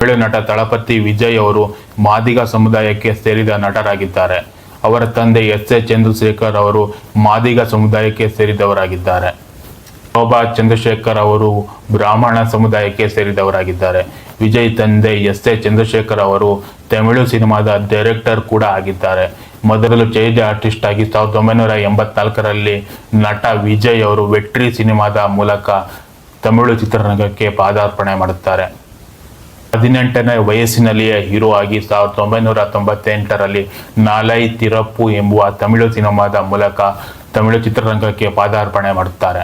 ತಮಿಳು ನಟ ತಳಪತಿ ವಿಜಯ್ ಅವರು ಮಾದಿಗ ಸಮುದಾಯಕ್ಕೆ ಸೇರಿದ ನಟರಾಗಿದ್ದಾರೆ. ಅವರ ತಂದೆ ಎಸ್ ಎ ಚಂದ್ರಶೇಖರ್ ಅವರು ಮಾದಿಗ ಸಮುದಾಯಕ್ಕೆ ಸೇರಿದವರಾಗಿದ್ದಾರೆ. ಶೋಭಾ ಚಂದ್ರಶೇಖರ್ ಅವರು ಬ್ರಾಹ್ಮಣ ಸಮುದಾಯಕ್ಕೆ ಸೇರಿದವರಾಗಿದ್ದಾರೆ. ವಿಜಯ್ ತಂದೆ ಎಸ್ ಎ ಚಂದ್ರಶೇಖರ್ ಅವರು ತಮಿಳು ಸಿನಿಮಾದ ಡೈರೆಕ್ಟರ್ ಕೂಡ ಆಗಿದ್ದಾರೆ. ಮೊದಲು ಚೈಲ್ಡ್ ಆರ್ಟಿಸ್ಟ್ ಆಗಿ ಸಾವಿರದ ಒಂಬೈನೂರ ಎಂಬತ್ನಾಲ್ಕರಲ್ಲಿ ನಟ ವಿಜಯ್ ಅವರು ವೆಟ್ರಿ ಸಿನಿಮಾದ ಮೂಲಕ ತಮಿಳು ಚಿತ್ರರಂಗಕ್ಕೆ ಪಾದಾರ್ಪಣೆ ಮಾಡುತ್ತಾರೆ. ಹದಿನೆಂಟನೇ ವಯಸ್ಸಿನಲ್ಲಿಯೇ ಹೀರೋ ಆಗಿ ಸಾವಿರದ ಒಂಬೈನೂರ ತೊಂಬತ್ತೆಂಟರಲ್ಲಿ ನಾಲೈ ತಿರಪ್ಪು ಎಂಬುವ ತಮಿಳು ಸಿನಿಮಾದ ಮೂಲಕ ತಮಿಳು ಚಿತ್ರರಂಗಕ್ಕೆ ಪಾದಾರ್ಪಣೆ ಮಾಡುತ್ತಾರೆ.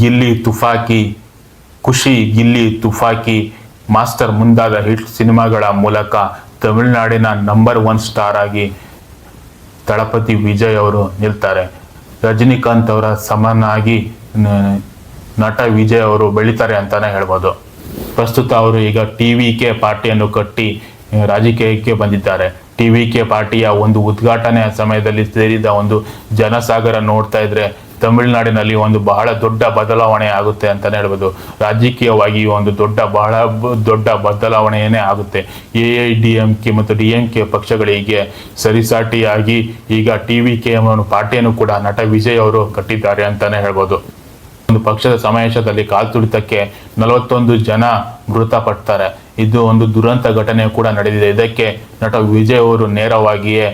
ಗಿಲ್ಲಿ ತುಫಾಕಿ, ಖುಷಿ ಗಿಲ್ಲಿ ತುಫಾಕಿ, ಮಾಸ್ಟರ್ ಮುಂದಾದ ಹಿಟ್ ಸಿನಿಮಾಗಳ ಮೂಲಕ ತಮಿಳುನಾಡಿನ ನಂಬರ್ ಒನ್ ಸ್ಟಾರ್ ಆಗಿ ತಳಪತಿ ವಿಜಯ್ ಅವರು ನಿಲ್ತಾರೆ. ರಜನಿಕಾಂತ್ ಅವರ ಸಮನಾಗಿ ನಟ ವಿಜಯ್ ಅವರು ಬೆಳೀತಾರೆ ಅಂತಾನೆ ಹೇಳ್ಬೋದು. ಪ್ರಸ್ತುತ ಅವರು ಈಗ ಟಿ ವಿ ಕೆ ಪಾರ್ಟಿಯನ್ನು ಕಟ್ಟಿ ರಾಜಕೀಯಕ್ಕೆ ಬಂದಿದ್ದಾರೆ. ಟಿ ವಿ ಕೆ ಪಾರ್ಟಿಯ ಒಂದು ಉದ್ಘಾಟನೆಯ ಸಮಯದಲ್ಲಿ ಸೇರಿದ ಒಂದು ಜನಸಾಗರ ನೋಡ್ತಾ ಇದ್ರೆ ತಮಿಳುನಾಡಿನಲ್ಲಿ ಒಂದು ಬಹಳ ದೊಡ್ಡ ಬದಲಾವಣೆ ಆಗುತ್ತೆ ಅಂತಾನೆ ಹೇಳ್ಬೋದು. ರಾಜಕೀಯವಾಗಿ ಒಂದು ದೊಡ್ಡ, ಬಹಳ ದೊಡ್ಡ ಬದಲಾವಣೆಯೇ ಆಗುತ್ತೆ. A I, D M K ಮತ್ತು ಡಿ ಎಂ ಕೆ ಪಕ್ಷಗಳಿಗೆ ಸರಿಸಾಟಿಯಾಗಿ ಈಗ ಟಿ ವಿ ಕೆ ಪಾರ್ಟಿಯನ್ನು ಕೂಡ ನಟ ವಿಜಯ್ ಅವರು ಕಟ್ಟಿದ್ದಾರೆ ಅಂತಾನೆ ಹೇಳ್ಬೋದು. ಒಂದು ಪಕ್ಷದ ಸಮಾವೇಶದಲ್ಲಿ ಕಾಲ್ತುಳಿತಕ್ಕೆ ನಲವತ್ತೊಂದು ಜನ ಮೃತಪಡ್ತಾರೆ. ಇದು ಒಂದು ದುರಂತ ಘಟನೆ ಕೂಡ ನಡೆದಿದೆ. ಇದಕ್ಕೆ ನಟ ವಿಜಯ್ ಅವರು ನೇರವಾಗಿಯೇ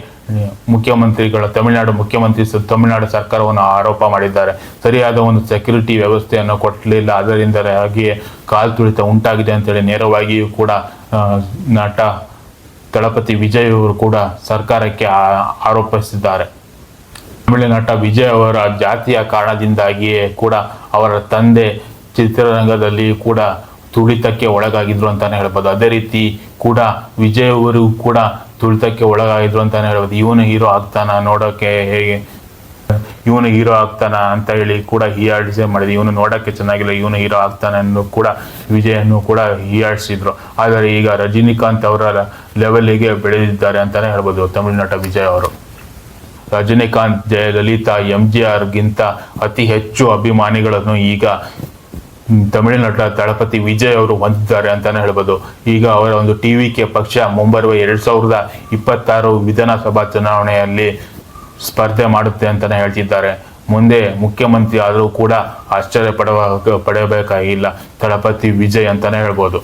ಮುಖ್ಯಮಂತ್ರಿಗಳ, ತಮಿಳುನಾಡು ಮುಖ್ಯಮಂತ್ರಿ ತಮಿಳುನಾಡು ಸರ್ಕಾರವನ್ನು ಆರೋಪ ಮಾಡಿದ್ದಾರೆ. ಸರಿಯಾದ ಒಂದು ಸೆಕ್ಯೂರಿಟಿ ವ್ಯವಸ್ಥೆಯನ್ನು ಕೊಟ್ಟಲಿಲ್ಲ ಅದರಿಂದಾಗಿಯೇ ಕಾಲ್ತುಳಿತ ಉಂಟಾಗಿದೆ ಅಂತೇಳಿ ನೇರವಾಗಿಯೂ ಕೂಡ ನಟ ತಳಪತಿ ವಿಜಯ್ ಅವರು ಕೂಡ ಸರ್ಕಾರಕ್ಕೆ ಆರೋಪಿಸಿದ್ದಾರೆ. ತಮಿಳು ನಟ ವಿಜಯ್ ಅವರ ಜಾತಿಯ ಕಾರಣದಿಂದಾಗಿಯೇ ಕೂಡ ಅವರ ತಂದೆ ಚಿತ್ರರಂಗದಲ್ಲಿ ಕೂಡ ತುಳಿತಕ್ಕೆ ಒಳಗಾಗಿದ್ರು ಅಂತಾನೆ ಹೇಳ್ಬೋದು. ಅದೇ ರೀತಿ ಕೂಡ ವಿಜಯ್ ಅವರು ಕೂಡ ತುಳಿತಕ್ಕೆ ಒಳಗಾಗಿದ್ರು ಅಂತಾನೆ ಹೇಳ್ಬೋದು. ಇವನು ಹೀರೋ ಆಗ್ತಾನ ನೋಡೋಕೆ ಹೇಗೆ? ಇವನು ಹೀರೋ ಆಗ್ತಾನ ಅಂತ ಹೇಳಿ ಕೂಡ ಹೀಯಾಡಿಸೇ ಮಾಡಿದ್ರು ಇವನು ನೋಡಕ್ಕೆ ಚೆನ್ನಾಗಿಲ್ಲ, ಇವನು ಹೀರೋ ಆಗ್ತಾನೆ ಅನ್ನೋ ಕೂಡ ವಿಜಯನ್ನು ಕೂಡ ಹೀಯಾಡಿಸಿದ್ರು ಆದರೆ ಈಗ ರಜನಿಕಾಂತ್ ಅವರ ಲೆವೆಲ್ಗೆ ಬೆಳೆದಿದ್ದಾರೆ ಅಂತಾನೆ ಹೇಳ್ಬೋದು ತಮಿಳು ನಟ ವಿಜಯ್ ಅವರು. ರಜನಿಕಾಂತ್, ಜಯಲಲಿತಾ ಎಂ ಜಿ ಆರ್ಗಿಂತ ಅತಿ ಹೆಚ್ಚು ಅಭಿಮಾನಿಗಳನ್ನು ಈಗ ತಮಿಳುನಾಟ ತಳಪತಿ ವಿಜಯ್ ಅವರು ಹೊಂದಿದ್ದಾರೆ ಅಂತಾನೆ ಹೇಳ್ಬೋದು. ಈಗ ಅವರ ಒಂದು ಟಿ ವಿ ಕೆ ಪಕ್ಷ ಮುಂಬರುವ ಎರಡ್ ಸಾವಿರದ ಇಪ್ಪತ್ತಾರು ವಿಧಾನಸಭಾ ಚುನಾವಣೆಯಲ್ಲಿ ಸ್ಪರ್ಧೆ ಮಾಡುತ್ತೆ ಅಂತಾನೆ ಹೇಳ್ತಿದ್ದಾರೆ. ಮುಂದೆ ಮುಖ್ಯಮಂತ್ರಿ ಆದರೂ ಕೂಡ ಆಶ್ಚರ್ಯ ಪಡುವ ಪಡೆಯಬೇಕಾಗಿಲ್ಲ ತಳಪತಿ ವಿಜಯ್ ಅಂತಾನೆ ಹೇಳ್ಬೋದು.